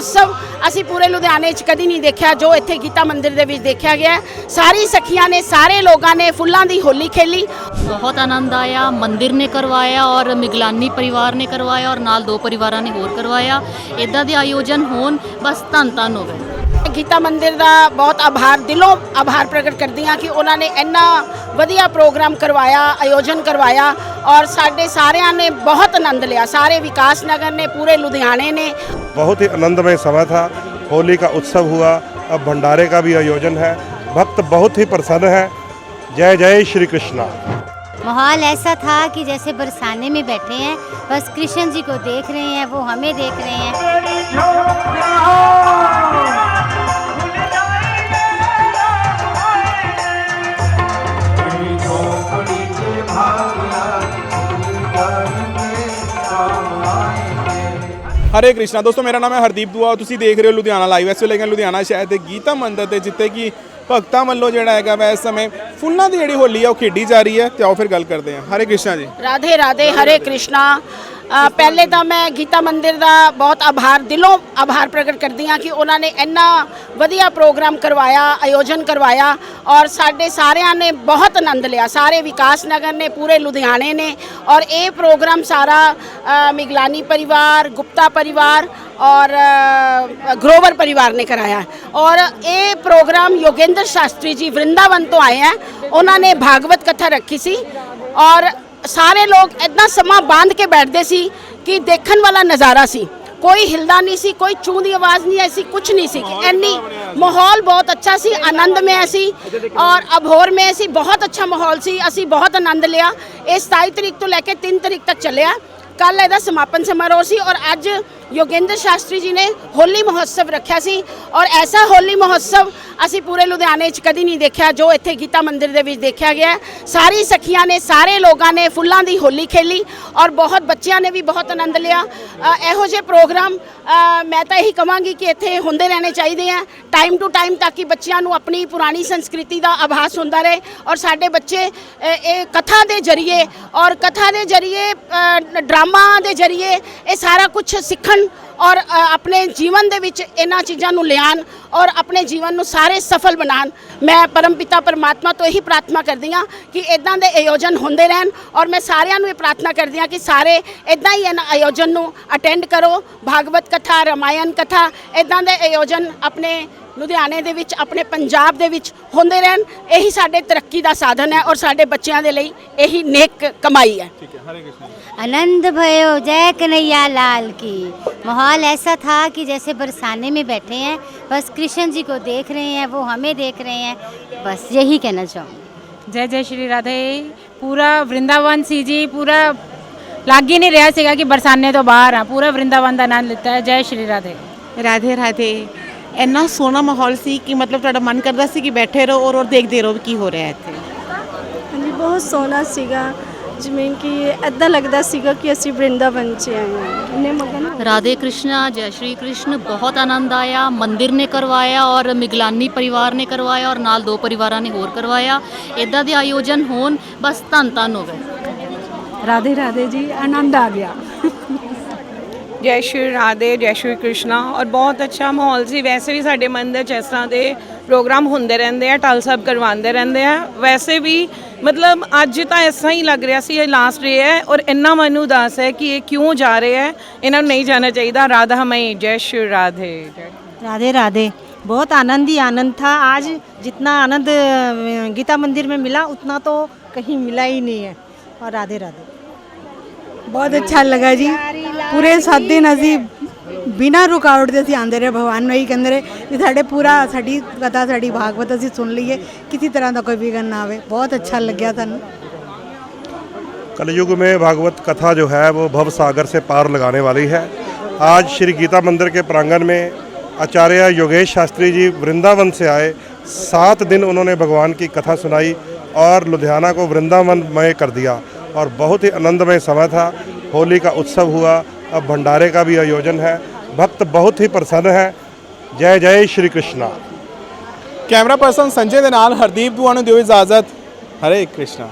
ਮਹੋਤਸਵ ਅਸੀਂ ਪੂਰੇ ਲੁਧਿਆਣੇ 'ਚ ਕਦੀ ਨਹੀਂ ਦੇਖਿਆ ਜੋ ਇੱਥੇ ਗੀਤਾ ਮੰਦਿਰ ਦੇ ਵਿੱਚ ਦੇਖਿਆ ਗਿਆ। ਸਾਰੀ ਸਖੀਆਂ ਨੇ ਸਾਰੇ ਲੋਕਾਂ ਨੇ ਫੁੱਲਾਂ ਦੀ ਹੋਲੀ ਖੇਲੀ। ਬਹੁਤ ਆਨੰਦ ਆਇਆ ਮੰਦਿਰ ਨੇ ਕਰਵਾਇਆ ਔਰ ਮਿਗਲਾਨੀ ਪਰਿਵਾਰ ਨੇ ਕਰਵਾਇਆ ਔਰ ਨਾਲ ਦੋ ਪਰਿਵਾਰਾਂ ਨੇ ਹੋਰ ਕਰਵਾਇਆ। ਇਦਾਂ ਦੇ ਆਯੋਜਨ ਹੋਣ ਬਸ ਧੰਨ ਧੰਨ ਹੋਵੇ ਗੀਤਾ ਮੰਦਿਰ ਦਾ ਬਹੁਤ ਆਭਾਰ ਦਿਲੋਂ ਆਭਾਰ ਪ੍ਰਗਟ ਕਰਦੀ ਹਾਂ ਕਿ ਉਹਨਾਂ ਨੇ ਇੰਨਾ ਵਧੀਆ ਪ੍ਰੋਗਰਾਮ ਕਰਵਾਇਆ ਆਯੋਜਨ ਕਰਵਾਇਆ। ਔਰ ਸਾਡੇ ਸਾਰਿਆਂ ਨੇ ਬਹੁਤ ਆਨੰਦ ਲਿਆ ਸਾਰੇ ਵਿਕਾਸ ਨਗਰ ਨੇ ਪੂਰੇ ਲੁਧਿਆਣੇ ਨੇ बहुत ही आनंदमय समय था होली का उत्सव हुआ अब भंडारे का भी आयोजन है भक्त बहुत ही प्रसन्न है जय जय श्री कृष्णा माहौल ऐसा था कि जैसे बरसाने में बैठे हैं बस कृष्ण जी को देख रहे हैं वो हमें देख रहे हैं ਹਰੇ ਕ੍ਰਿਸ਼ਨਾ, ਦੋਸਤੋ, ਮੇਰਾ ਨਾਮ ਹੈ ਹਰਦੀਪ ਦੂਆ ਤੁਸੀਂ ਦੇਖ ਰਹੇ ਹੋ ਲੁਧਿਆਣਾ ਲਾਈਵ ਇਸ ਵੇਲੇ ਹੈਗੇ ਲੁਧਿਆਣਾ ਸ਼ਹਿਰ ਦੇ ਗੀਤਾ ਮੰਦਿਰ ਤੇ ਜਿੱਥੇ ਕਿ ਭਗਤਾਂ ਵੱਲੋਂ ਜਿਹੜਾ ਹੈਗਾ ਵੈ ਇਸ ਸਮੇਂ ਫੁੱਲਾਂ ਦੀ ਜਿਹੜੀ ਹੋਲੀ ਆ, ਉਹ ਖੇਡੀ ਜਾ ਰਹੀ ਹੈ। ਤੇ ਆਓ ਫਿਰ ਗੱਲ ਕਰਦੇ ਹਾਂ। ਹਰੇ ਕ੍ਰਿਸ਼ਨਾ ਜੀ। ਰਾਧੇ ਰਾਧੇ ਹਰੇ ਕ੍ਰਿਸ਼ਨਾ। ਪਹਿਲੇ ਤਾਂ ਮੈਂ ਗੀਤਾ ਮੰਦਿਰ ਦਾ ਬਹੁਤ ਆਭਾਰ ਦਿਲੋਂ ਆਭਾਰ ਪ੍ਰਗਟ ਕਰਦੀ ਹਾਂ ਕਿ ਉਹਨਾਂ ਨੇ ਇੰਨਾ ਵਧੀਆ ਪ੍ਰੋਗਰਾਮ ਕਰਵਾਇਆ ਆਯੋਜਨ ਕਰਵਾਇਆ ਔਰ ਸਾਡੇ ਸਾਰਿਆਂ ਨੇ ਬਹੁਤ ਆਨੰਦ ਲਿਆ ਸਾਰੇ ਵਿਕਾਸ ਨਗਰ ਨੇ ਪੂਰੇ ਲੁਧਿਆਣੇ ਨੇ ਔਰ ਇਹ ਪ੍ਰੋਗਰਾਮ ਸਾਰਾ ਅ, ਮਿਗਲਾਨੀ ਪਰਿਵਾਰ ਗੁਪਤਾ ਪਰਿਵਾਰ ਔਰ ਅ, ਗਰੋਵਰ परिवार ने कराया है और ये प्रोग्राम योगेंद्र शास्त्री जी वृंदावन तो आए हैं उन्होंने भागवत कथा रखी सी और ਸਾਰੇ ਲੋਕ ਇਦਾਂ ਸਮਾਂ ਬਾਂਧ ਕੇ ਬੈਠਦੇ ਸੀ ਕਿ ਦੇਖਣ ਵਾਲਾ ਨਜ਼ਾਰਾ ਸੀ। ਕੋਈ ਹਿਲਦਾ ਨਹੀਂ ਸੀ ਕੋਈ ਚੂੰ ਦੀ ਆਵਾਜ਼ ਨਹੀਂ ਆਈ ਸੀ ਕੁਝ ਨਹੀਂ ਸੀ। ਇੰਨੀ ਮਾਹੌਲ ਬਹੁਤ ਅੱਛਾ ਸੀ ਆਨੰਦਮय ਸੀ ਔਰ ਅਭੋਰ में ਸੀ ਬਹੁਤ ਅੱਛਾ ਮਾਹੌਲ ਸੀ। ਅਸੀਂ ਬਹੁਤ ਆਨੰਦ ਲਿਆ। ਇਹ 27 ਤਰੀਕ ਤੋਂ ਲੈ ਕੇ 3 ਤਰੀਕ ਤੱਕ ਚੱਲਿਆ। ਕੱਲ ਇਹਦਾ ਸਮਾਪਨ ਸਮਾਰੋਹ ਸੀ ਔਰ ਅੱਜ ਯੋਗੇਂਦਰ ਸ਼ਾਸਤਰੀ ਜੀ ਨੇ ਹੋਲੀ ਮਹੋਤਸਵ ਰੱਖਿਆ ਸੀ ਔਰ ਐਸਾ ਹੋਲੀ ਮਹੋਤਸਵ ਅਸੀਂ ਪੂਰੇ ਲੁਧਿਆਣੇ 'ਚ ਕਦੀ ਨਹੀਂ ਦੇਖਿਆ ਜੋ ਇੱਥੇ ਗੀਤਾ ਮੰਦਿਰ ਦੇ ਵਿੱਚ ਦੇਖਿਆ ਗਿਆ ਸਾਰੀ ਸਖੀਆਂ ਨੇ ਸਾਰੇ ਲੋਕਾਂ ਨੇ ਫੁੱਲਾਂ ਦੀ ਹੋਲੀ ਖੇਲੀ ਔਰ ਬਹੁਤ ਬੱਚਿਆਂ ਨੇ ਵੀ ਬਹੁਤ ਆਨੰਦ ਲਿਆ। ਅ, ਇਹੋ ਜਿਹੇ ਪ੍ਰੋਗਰਾਮ ਅ, ਮੈਂ ਤਾਂ ਇਹੀ ਕਹਾਂਗੀ ਕਿ ਇੱਥੇ ਹੁੰਦੇ ਰਹਿਣੇ ਚਾਹੀਦੇ ਆ ਟਾਈਮ ਟੂ ਟਾਈਮ ਤਾਂ ਕਿ ਬੱਚਿਆਂ ਨੂੰ ਆਪਣੀ ਪੁਰਾਣੀ ਸੰਸਕ੍ਰਿਤੀ ਦਾ ਆਭਾਸ ਹੁੰਦਾ ਰਹੇ ਔਰ ਸਾਡੇ ਬੱਚੇ ਅ, ਇਹ ਕਥਾ ਦੇ ਜਰੀਏ ਔਰ ਕਥਾ ਦੇ ਜਰੀਏ ਅ, ਡਰਾਮਾ ਦੇ ਜਰੀਏ ਇਹ ਸਾਰਾ ਕੁਝ ਸਿੱਖਣ ਔਰ ਆਪਣੇ ਜੀਵਨ ਦੇ ਵਿੱਚ ਇਹਨਾਂ ਚੀਜ਼ਾਂ ਨੂੰ ਲਿਆਣ ਔਰ ਆਪਣੇ ਜੀਵਨ ਨੂੰ ਸਾਰੇ ਸਫਲ ਬਣਾਉਣ। ਮੈਂ ਪਰਮਪਿਤਾ ਪਰਮਾਤਮਾ ਤੋਂ ਇਹੀ ਪ੍ਰਾਰਥਨਾ ਕਰਦੀ ਹਾਂ ਕਿ ਇਦਾਂ ਦੇ ਆਯੋਜਨ ਹੁੰਦੇ ਰਹਿਣ ਔਰ ਮੈਂ ਸਾਰਿਆਂ ਨੂੰ ਇਹ ਪ੍ਰਾਰਥਨਾ ਕਰਦੀ ਹਾਂ ਕਿ ਸਾਰੇ ਇਦਾਂ ਹੀ ਇਹਨਾਂ ਆਯੋਜਨ ਨੂੰ ਅਟੈਂਡ ਕਰੋ। ਭਾਗਵਤ ਕਥਾ, ਰਮਾਇਣ ਕਥਾ ਇਦਾਂ ਦੇ ਆਯੋਜਨ ਆਪਣੇ ਲੁਧਿਆਣੇ ਦੇ ਵਿੱਚ ਆਪਣੇ ਪੰਜਾਬ ਦੇ ਵਿੱਚ ਹੁੰਦੇ ਰਹਿਣ ਇਹੀ ਸਾਡੇ ਤਰੱਕੀ ਦਾ ਸਾਧਨ ਹੈ ਔਰ ਸਾਡੇ ਬੱਚਿਆਂ ਦੇ ਲਈ ਇਹੀ ਨੇਕ ਕਮਾਈ ਹੈ ਠੀਕ ਹੈ ਹਰੇ ਕ੍ਰਿਸ਼ਨਾ आनंद भयो जय कन्हैया लाल की माहौल ऐसा था कि जैसे बरसाने में बैठे हैं बस कृष्ण जी को देख रहे हैं वो हमें देख रहे हैं बस यही कहना चाहूँगी ਜੈ ਜੈ ਸ਼੍ਰੀ ਰਾਧੇ ਪੂਰਾ ਵਰਿੰਦਾਵਨ ਸੀ ਜੀ ਪੂਰਾ ਲੱਗ ਹੀ ਨਹੀਂ ਰਿਹਾ ਸੀਗਾ ਕਿ ਬਰਸਾਨੇ ਤੋਂ ਬਾਹਰ ਆ ਪੂਰਾ ਵਰਿੰਦਾਵਨ ਦਾ ਆਨੰਦ ਲਿੱਤਾ ਹੈ ਜੈ ਸ਼੍ਰੀ ਰਾਧੇ ਰਾਧੇ ਰਾਧੇ ਇੰਨਾ ਸੋਹਣਾ ਮਾਹੌਲ ਸੀ ਕਿ ਮਤਲਬ ਤੁਹਾਡਾ ਮਨ ਕਰਦਾ ਸੀ ਕਿ ਬੈਠੇ ਰਹੋ ਔਰ ਔਰ ਦੇਖਦੇ ਰਹੋ ਵੀ ਕੀ ਹੋ ਰਿਹਾ ਹੈ ਇੱਥੇ ਹਾਂਜੀ ਬਹੁਤ ਸੋਹਣਾ ਸੀਗਾ ਜਿਵੇਂ ਕਿ ਐਦਾਂ ਲੱਗਦਾ ਸੀਗਾ ਕਿ ਅਸੀਂ ਵਰਿੰਦਾਵਨ 'ਚ ਆਏ ਹਾਂ ਇੰਨੇ ਮਗਨ ਹੋ ਰਾਧੇ ਕ੍ਰਿਸ਼ਨਾ ਜੈ ਸ਼੍ਰੀ ਕ੍ਰਿਸ਼ਨ ਬਹੁਤ ਆਨੰਦ ਆਇਆ ਮੰਦਿਰ ਨੇ ਕਰਵਾਇਆ ਔਰ ਮਿਗਲਾਨੀ ਪਰਿਵਾਰ ਨੇ ਕਰਵਾਇਆ ਔਰ ਨਾਲ ਦੋ ਪਰਿਵਾਰਾਂ ਨੇ ਹੋਰ ਕਰਵਾਇਆ ਇਦਾਂ ਦੇ ਆਯੋਜਨ ਹੋਣ ਬਸ ਧੰਨ ਧੰਨ ਹੋਵੇ राधे राधे जी आनंद आ गया ਜੈ ਸ਼੍ਰੀ ਰਾਧੇ ਜੈ ਸ਼੍ਰੀ ਕ੍ਰਿਸ਼ਨਾ ਔਰ ਬਹੁਤ ਅੱਛਾ ਮਾਹੌਲ ਸੀ ਵੈਸੇ ਵੀ ਸਾਡੇ ਮੰਦਿਰ 'ਚ ਇਸ ਤਰ੍ਹਾਂ ਦੇ ਪ੍ਰੋਗਰਾਮ ਹੁੰਦੇ ਰਹਿੰਦੇ ਆ ਟਲ ਸਾਹਿਬ ਕਰਵਾਉਂਦੇ ਰਹਿੰਦੇ ਆ ਵੈਸੇ ਵੀ ਮਤਲਬ ਅੱਜ ਤਾਂ ਇਸ ਤਰ੍ਹਾਂ ਹੀ ਲੱਗ ਰਿਹਾ ਸੀ ਇਹ ਲਾਸਟ ਡੇ ਹੈ ਔਰ ਇੰਨਾ ਮਨ ਨੂੰ ਉਦਾਸ ਹੈ ਕਿ ਇਹ ਕਿਉਂ ਜਾ ਰਹੇ ਹੈ ਇਹਨਾਂ ਨੂੰ ਨਹੀਂ ਜਾਣਾ ਚਾਹੀਦਾ ਰਾਧਾ ਮਈ ਜੈ ਸ਼੍ਰੀ ਰਾਧੇ ਜੈ राधे राधे बहुत आनंद ही आनंद था आज जितना आनंद अ, गीता मंदिर में मिला उतना तो कहीं मिला ही नहीं है और राधे राधे ਬਹੁਤ ਅੱਛਾ ਲੱਗਾ ਜੀ ਪੂਰੇ 7 ਦਿਨ ਅਸੀਂ ਬਿਨਾਂ ਰੁਕਾਵਟ ਦੇ ਅਸੀਂ ਆਂਦੇ ਰਹੇ ਭਗਵਾਨ ਨੂੰ ਇਹੀ ਕਹਿੰਦੇ ਰਹੇ ਕਿ ਸਾਡੇ ਪੂਰਾ ਸਾਡੀ ਕਥਾ ਸਾਡੀ ਭਾਗਵਤ ਅਸੀਂ ਸੁਣ ਲਈਏ ਕਿਸੇ ਤਰ੍ਹਾਂ ਦਾ ਕੋਈ ਵਿਗਨ ਨਾ ਆਵੇ ਬਹੁਤ ਅੱਛਾ ਲੱਗਿਆ ਸਾਨੂੰ कलयुग में भागवत कथा जो है वो भव सागर से पार लगाने वाली है आज श्री गीता मंदिर के प्रांगण में आचार्य योगेश शास्त्री जी वृंदावन से आए सात दिन उन्होंने भगवान की कथा सुनाई और लुधियाना को वृंदावनमय कर दिया और बहुत ही आनंदमय समय था होली का उत्सव हुआ अब भंडारे का भी आयोजन है भक्त बहुत ही प्रसन्न है जय जय श्री कृष्णा ਕੈਮਰਾ ਪਰਸਨ ਸੰਜੇ ਦੇ ਨਾਲ ਹਰਦੀਪ ਦੁਆ ਨੂੰ ਦਿਓ ਇਜਾਜ਼ਤ ਹਰੇ ਕ੍ਰਿਸ਼ਨਾ